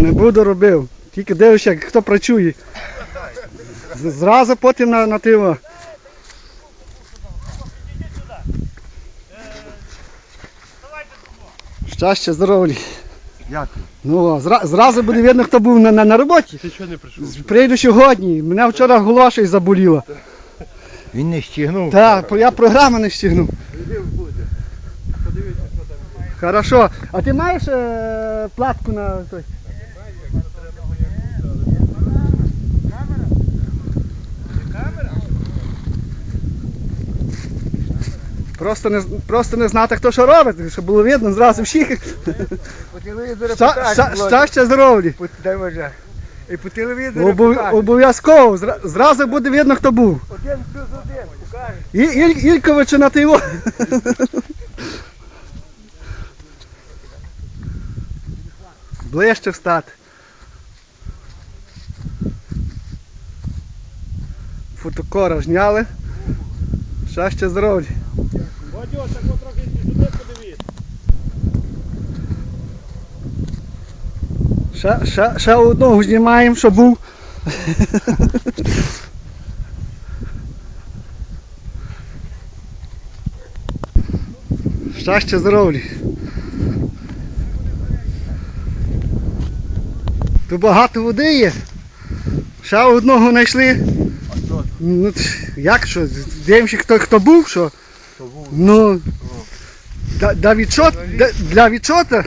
Не буду робив. Тільки дивишся, хто працює. Зразу потім на, на тиво. Щастя, здоров'я. Дякую. Ну, зра, зразу буде видно, хто був на, на, на роботі. Ти чого не прийшов? Прийду сьогодні. Мене вчора голова щось заболіла. Він не стігнув. Так, я програму не стягнув. Хорошо. А ти маєш е, платку на той? Просто не, просто не знати, хто що робить, щоб було видно зразу всіх. По телевізору Ща- ща- Щастя, здоров'я. І по телевізору Обов- Обов'язково. Зра- Зразу буде видно, хто був. Один плюс один, Іль, Ільковича на тиво. Ближче встати. Фотокора зняли. Щастя здоров'я. Так от трохи сюди подивись. Ще, ще, ще одного знімаємо, що був. Щастя здоров'я. Тут багато води є. Ще одного знайшли. Ну, як що? Дивимося, хто, хто був, що? Ну, да, да відчот, для, для відчота